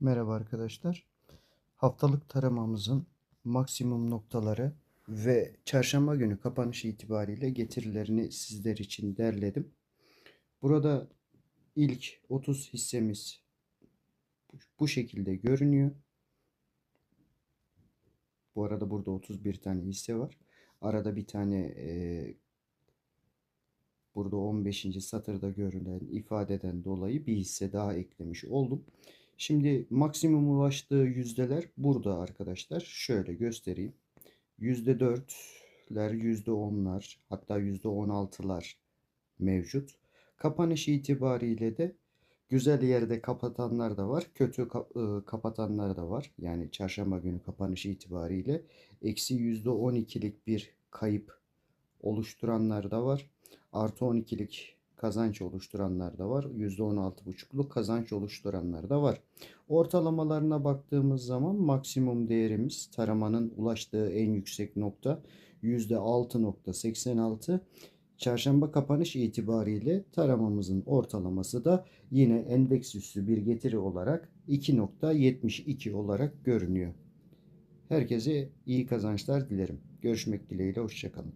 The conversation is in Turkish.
Merhaba arkadaşlar. Haftalık taramamızın maksimum noktaları ve çarşamba günü kapanış itibariyle getirilerini sizler için derledim. Burada ilk 30 hissemiz bu şekilde görünüyor. Bu arada burada 31 tane hisse var. Arada bir tane e, burada 15. satırda görülen ifadeden dolayı bir hisse daha eklemiş oldum. Şimdi maksimum ulaştığı yüzdeler burada arkadaşlar. Şöyle göstereyim. %4'ler, %10'lar hatta %16'lar mevcut. Kapanış itibariyle de güzel yerde kapatanlar da var. Kötü ka- ı, kapatanlar da var. Yani çarşamba günü kapanış itibariyle eksi %12'lik bir kayıp oluşturanlar da var. Artı 12'lik kazanç oluşturanlar da var. %16,5'luk kazanç oluşturanlar da var. Ortalamalarına baktığımız zaman maksimum değerimiz taramanın ulaştığı en yüksek nokta %6.86. Çarşamba kapanış itibariyle taramamızın ortalaması da yine endeks üssü bir getiri olarak 2.72 olarak görünüyor. Herkese iyi kazançlar dilerim. Görüşmek dileğiyle hoşçakalın.